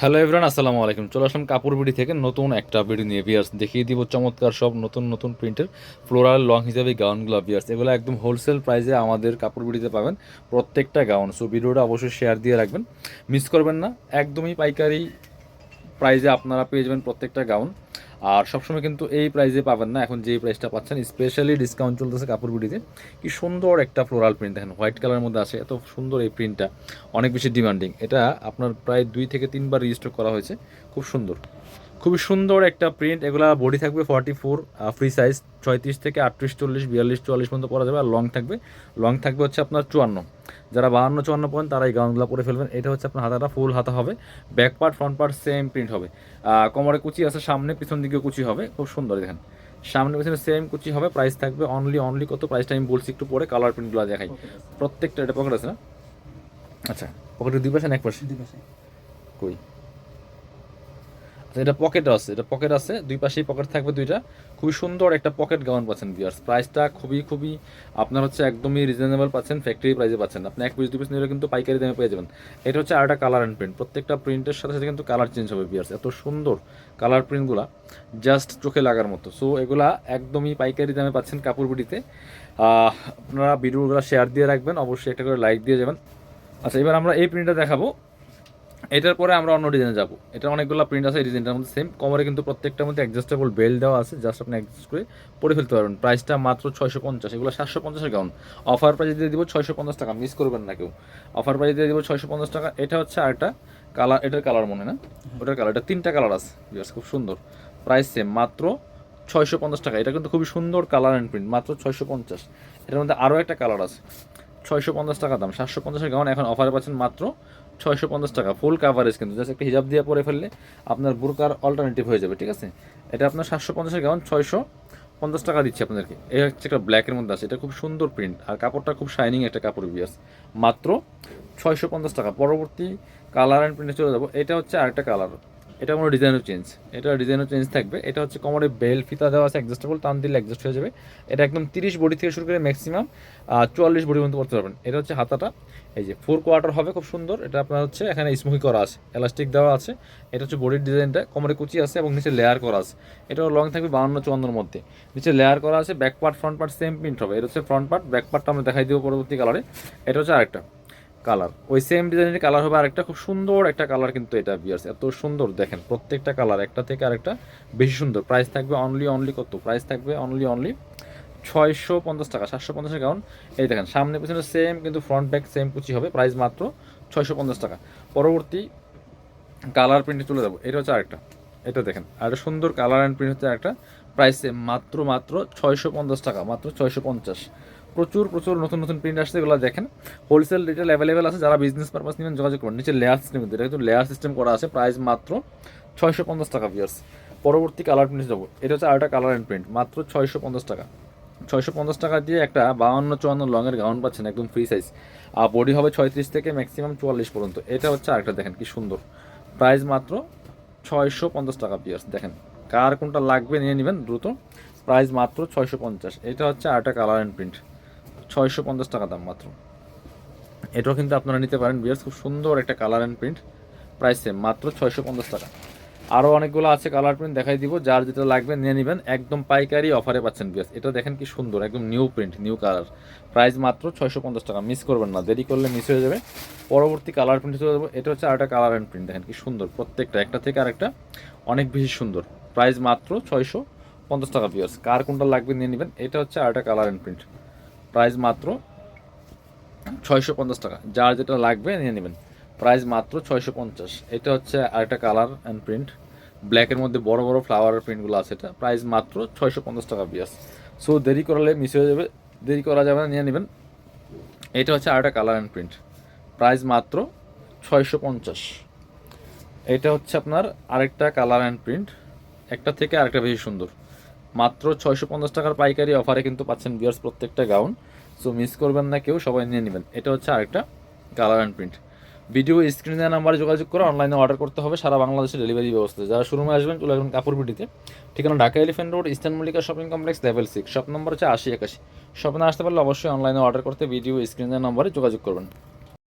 Hello everyone আসসালামু আলাইকুম। চলে আসলাম কাপড় বিড়ি থেকে নতুন একটা বিড়ি নিয়ে। বিয়ার্স দেখিয়ে দিব চমৎকার সব নতুন নতুন প্রিন্টের ফ্লোরাল লং হিসাবে গাউনগুলো। বিয়ার্স এগুলো একদম হোলসেল প্রাইসে আমাদের কাপড় বিড়িতে পাবেন প্রত্যেকটা গাউন। সো ভিডিওটা অবশ্যই শেয়ার দিয়ে রাখবেন। মিস করবেন না, একদমই পাইকারি প্রাইজে আপনারা পেয়ে যাবেন প্রত্যেকটা গাউন আর সবসময় কিন্তু এই প্রাইজে পাবেন না। এখন যেই প্রাইসটা পাচ্ছেন স্পেশালি ডিসকাউন্ট চলতেছে কাপড় বিড়িতে কি সুন্দর একটা ফ্লোরাল প্রিন্ট দেখেন হোয়াইট কালারের মধ্যে আছে, এত সুন্দর এই প্রিন্টটা অনেক বেশি ডিমান্ডিং এটা আপনার প্রায় দুই থেকে তিনবার রেজিস্টার করা হয়েছে। খুব সুন্দর। খুবই সুন্দর একটা প্রিন্ট এগুলা বডি থাকবে ফর্টি ফোর ফ্রি সাইজ ছয়ত্রিশ থেকে আটত্রিশ চল্লিশ বিয়াল্লিশ চুয়াল্লিশ পর্যন্ত পরা যাবে আর লং থাকবে। লং থাকবে হচ্ছে আপনার চুয়ান্ন। যারা বাহান্ন চুয়ান্ন পয়েন তারা এই গাউনগুলো পরে ফেলবেন। এটা হচ্ছে আপনার হাতাটা ফুল হাতা হবে। Back part front part same print হবে। কোমরে কুচি আছে সামনে পিছন দিকে কুচি হবে। খুব সুন্দর দেখেন। সামনে পিছনে সেম কুচি হবে প্রাইস থাকবে অনলি অনলি কত প্রাইসটা আমি বলছি একটু পরে কালার প্রিন্টগুলো দেখাই। প্রত্যেকটা এটা পকেট আছে না? আচ্ছা পকেটের দুই পাশে এক পাশে। কই? এটা পকেট আছে, এটা পকেট আছে, দুই পাশেই পকেট থাকবে দুইটা। খুবই সুন্দর একটা পকেট গাউন পাচ্ছেন বিয়ার্স প্রাইসটা খুবই খুবই আপনার হচ্ছে একদমই রিজনেবল পাচ্ছেন ফ্যাক্টরি প্রাইসে পাচ্ছেন। আপনি এক পিস দুই পিস নিলে কিন্তু পাইকারি দামে পেয়ে যাবেন। এটা হচ্ছে আরেকটা কালার অ্যান্ড প্রিন্ট প্রত্যেকটা প্রিন্টের সাথে সাথে কিন্তু কালার চেঞ্জ হবে বিয়ার্স এত সুন্দর কালার প্রিন্টগুলা জাস্ট চোখে লাগার মতো। সো এগুলা একদমই পাইকারি দামে পাচ্ছেন কাপড় বিডিতে আপনারা ভিডিওগুলো শেয়ার দিয়ে রাখবেন। অবশ্যই একটা করে লাইক দিয়ে যাবেন। আচ্ছা এবার আমরা এই প্রিন্টটা দেখাবো। এটার পরে আমরা অন্য ডিজাইনে যাব। এটা অনেকগুলো প্রিন্ট আছে, এই ডিজাইনটার মধ্যে সেম কমরে কিন্তু প্রত্যেকটার মধ্যে অ্যাডজাস্টেবল বেল্ট দেওয়া আছে জাস্ট আপনি অ্যাডজাস্ট করে পরে ফেলতে পারবেন। প্রাইসটা মাত্র ছয়শো পঞ্চাশ, এগুলো সাতশো পঞ্চাশের গাউন অফার প্রাইস দিয়ে দিব ছয়শো পঞ্চাশ টাকা মিস করবেন না কেউ। অফার প্রাইস দিয়ে দিব ছয়শো পঞ্চাশ টাকা। এটা হচ্ছে আরেকটা কালার এটার কালার মনে, না? ওটার কালার এটা তিনটা কালার আছে। খুব সুন্দর। প্রাইস সেম মাত্র ছয়শো পঞ্চাশ টাকা। এটা কিন্তু খুবই সুন্দর কালার অ্যান্ড প্রিন্ট মাত্র ছয়শো পঞ্চাশ। এটার মধ্যে আরও একটা কালার আছে। ছয়শো পঞ্চাশ টাকা দাম, সাতশো পঞ্চাশের গাউন এখন অফারে পাচ্ছেন মাত্র ছয়শো পঞ্চাশ টাকা ফুল কাভারেজ কিন্তু জাস্ট একটা হিজাব দিয়ে পরে ফেললে আপনার বুরকার অল্টারনেটিভ হয়ে যাবে, ঠিক আছে? এটা আপনার সাতশো পঞ্চাশের গাউন ছয়শো পঞ্চাশ টাকা দিচ্ছে আপনাদেরকে। এই হচ্ছে একটা ব্ল্যাকের মধ্যে আছে, এটা খুব সুন্দর প্রিন্ট আর কাপড়টা খুব শাইনিং একটা কাপড় বিয়াস মাত্র ছয়শো পঞ্চাশ টাকা, পরবর্তী কালার অ্যান্ড প্রিন্টে চলে যাব। এটা হচ্ছে আরেকটা কালার এটা কোনো ডিজাইনও চেঞ্জ এটা ডিজাইন ডিজাইনও চেঞ্জ থাকবে। এটা হচ্ছে কোমরে বেল ফিতা দেওয়া আছে অ্যাডজাস্টেবল টান দিলে অ্যাডজাস্ট হয়ে যাবে। এটা একদম তিরিশ বডি থেকে শুরু করে ম্যাক্সিমাম চুয়াল্লিশ বডি পর্যন্ত করতে পারবেন। এটা হচ্ছে হাতাটা। এই যে ফোর কোয়ার্টার হবে, খুব সুন্দর। এটা আপনার হচ্ছে এখানে স্মোকি করা আছে এলাস্টিক দেওয়া আছে। এটা হচ্ছে বডির ডিজাইনটা কোমরে কুচি আছে এবং নিচে লেয়ার করা আছে। এটা লং থাকবে বাউন্ন চুয়ান্নর মধ্যে। নিচে লেয়ার করা আছে back part front part same print হবে। এটা হচ্ছে ফ্রন্ট পার্ট ব্যাক পার্টটা আমরা দেখাই দিব পরবর্তী কালারে এটা হচ্ছে আরেকটা। কালার। ওই সেম ডিজাইনের কালার হবে আরেকটা। খুব সুন্দর একটা কালার কিন্তু এটা বিয়ার্স এত সুন্দর, দেখেন, প্রত্যেকটা কালার, একটা থেকে আরেকটা বেশি সুন্দর। প্রাইস থাকবে অনলি অনলি কত? প্রাইস থাকবে অনলি অনলি ছয়শো পঞ্চাশ টাকা, সাতশো পঞ্চাশের কারণ এই দেখেন, সামনে পিছনে সেম কিন্তু ফ্রন্ট ব্যাক সেম কুচি হবে। প্রাইস মাত্র ছয়শো পঞ্চাশ টাকা। পরবর্তী কালার প্রিন্টে চলে যাব। এটা হচ্ছে আরেকটা। এটা দেখেন, আর সুন্দর কালার অ্যান্ড প্রিন্ট হচ্ছে একটা প্রাইস মাত্র মাত্র ছয়শো পঞ্চাশ টাকা, মাত্র ছয়শো পঞ্চাশ। প্রচুর প্রচুর নতুন নতুন প্রিন্ট আসছে, এগুলো দেখেন। হোলসেল রিটেল অ্যাভেলেবেল আছে, যারা বিজনেস পারপাস নেবেন যোগাযোগ করুন নিচে লেয়ার সিস্টেম কিন্তু এটা কিন্তু লেয়ার সিস্টেম করা আছে প্রাইস মাত্র ছয়শো পঞ্চাশ টাকা ভিয়ার্স পরবর্তী কালার প্রিন্ট যাব। এটা হচ্ছে আরেকটা কালার অ্যান্ড প্রিন্ট মাত্র ছয়শো পঞ্চাশ টাকা। ছয়শো পঞ্চাশ টাকা দিয়ে একটা বাউন্ন চুয়ান্ন লংয়ের গাউন পাচ্ছেন, একদম ফ্রি সাইজ আর বডি হবে ছয়ত্রিশ থেকে ম্যাক্সিমাম চুয়াল্লিশ পর্যন্ত। এটা হচ্ছে আরেকটা, দেখেন কি সুন্দর। প্রাইস মাত্র ছয়শো পঞ্চাশ টাকা পিয়ার্স দেখেন। কার কোনটা লাগবে নিয়ে নেবেন দ্রুত। প্রাইস মাত্র ছয়শো পঞ্চাশ। এটা হচ্ছে আরেকটা কালার অ্যান্ড প্রিন্ট ছয়শো পঞ্চাশ টাকা দাম মাত্র। এটাও কিন্তু আপনারা নিতে পারেন, বিয়ার্স, খুব সুন্দর একটা colour and print price same মাত্র ছয়শো পঞ্চাশ টাকা। আরও অনেকগুলো আছে কালার প্রিন্ট দেখাই দিব, যার যেটা লাগবে নিয়ে নেবেন, একদম পাইকারি অফারে পাচ্ছেন, বিয়ার্স। এটা দেখেন কি সুন্দর, একদম new print new colour price মাত্র ছয়শো পঞ্চাশ টাকা মিস করবেন না, দেরি করলে মিস হয়ে যাবে। পরবর্তী কালার প্রিন্ট চলে যাব, এটা হচ্ছে আরেকটা কালার অ্যান্ড প্রিন্ট দেখেন কি সুন্দর, প্রত্যেকটা, একটা থেকে আরেকটা, অনেক বেশি সুন্দর। প্রাইস মাত্র ছয়শো পঞ্চাশ টাকা, বিয়ার্স। কার কোনটা লাগবে নিয়ে নেবেন, এটা হচ্ছে আরেকটা কালার অ্যান্ড প্রিন্ট প্রাইস মাত্র ছয়শো পঞ্চাশ টাকা। যার যেটা লাগবে নিয়ে নেবেন। প্রাইস মাত্র ছয়শো পঞ্চাশ। এটা হচ্ছে আরেকটা কালার অ্যান্ড প্রিন্ট ব্ল্যাকের মধ্যে বড় বড় ফ্লাওয়ারের প্রিন্টগুলো আছে এটা। প্রাইস মাত্র ছয়শো পঞ্চাশ টাকা বিয়াস সো দেরি করলে মিস হয়ে যাবে। দেরি করা যাবে না, নিয়ে নেবেন। এটা হচ্ছে আরেকটা কালার অ্যান্ড প্রিন্ট প্রাইস মাত্র ছয়শো পঞ্চাশ। এটা হচ্ছে আপনার আরেকটা কালার অ্যান্ড প্রিন্ট একটা থেকে আরেকটা বেশি সুন্দর। মাত্র ছয়শো পঞ্চাশ টাকার পাইকারি অফারে কিন্তু পাচ্ছেন বিয়ার্স প্রত্যেকটা গাউন সো মিস করবেন না কেউ, সবাই নিয়ে নেবেন। এটা হচ্ছে আরেকটা কালার অ্যান্ড প্রিন্ট ভিডিও স্ক্রিনে নাম্বারে যোগাযোগ করে অনলাইনে অর্ডার করতে হবে। সারা বাংলাদেশে ডেলিভারি ব্যবস্থা। যারা শোরুমে আসবেন, চলে আসবেন কাপড় বিটিতে। ঠিকানা Dhaka elephant road eastern Mallika shopping complex level six shop number হচ্ছে আশি একাশি। শপে আসতে পারলে অবশ্যই অনলাইনে অর্ডার করতে ভিডিও স্ক্রিনে দেওয়া নম্বরে যোগাযোগ করবেন।